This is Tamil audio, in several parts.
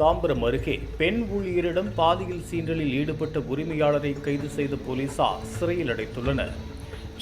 தாம்பரம் அருகே பெண் ஊழியரிடம் பாலியல் சீண்டலில் ஈடுபட்ட உரிமையாளரை கைது செய்த போலீசார் சிறையில் அடைத்துள்ளனர்.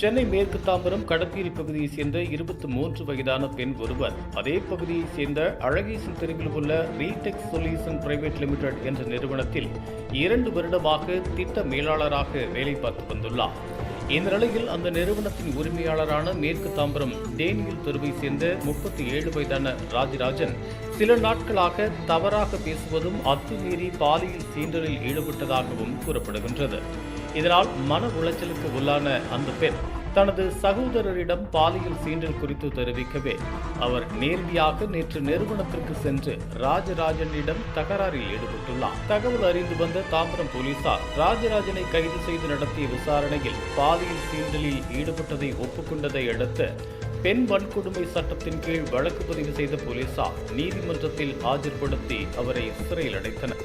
சென்னை மேற்கு தாம்பரம் கடத்தீரி பகுதியைச் சேர்ந்த இருபத்தி மூன்று வயதான பெண் ஒருவர் அதே பகுதியைச் சேர்ந்த அழகேசன் தெருவில் உள்ள ரீடெக் சொல்யூஷன் பிரைவேட் லிமிடெட் என்ற நிறுவனத்தில் இரண்டு வருடமாக திட்ட மேலாளராக வேலை பார்த்து வந்துள்ளார். இந்த நிலையில் அந்த நிறுவனத்தின் உரிமையாளரான மேற்கு தாம்பரம் டேனியல் தெருவை சேர்ந்த முப்பத்தி ஏழு வயதான ராஜராஜன் சில நாட்களாக தவறாக பேசுவதும் அத்துமீறி பாலியல் சீண்டலில் ஈடுபட்டதாகவும் கூறப்படுகின்றது. இதனால் மன உளைச்சலுக்கு உள்ளான அந்த பெண் தனது சகோதரரிடம் பாலியல் சீண்டல் குறித்து தெரிவிக்கவே அவர் நேரடியாக நேற்று நிறுவனத்திற்கு சென்று ராஜராஜனிடம் தகராறில் ஈடுபட்டுள்ளார். தகவல் அறிந்து வந்த தாம்பரம் போலீசார் ராஜராஜனை கைது செய்து நடத்திய விசாரணையில் பாலியல் சீண்டலில் ஈடுபட்டதை ஒப்புக்கொண்டதை அடுத்து பெண் வன்கொடுமை சட்டத்தின் கீழ் வழக்கு பதிவு செய்த போலீசார் நீதிமன்றத்தில் ஆஜர்படுத்தி அவரை சிறையில் அடைத்தனர்.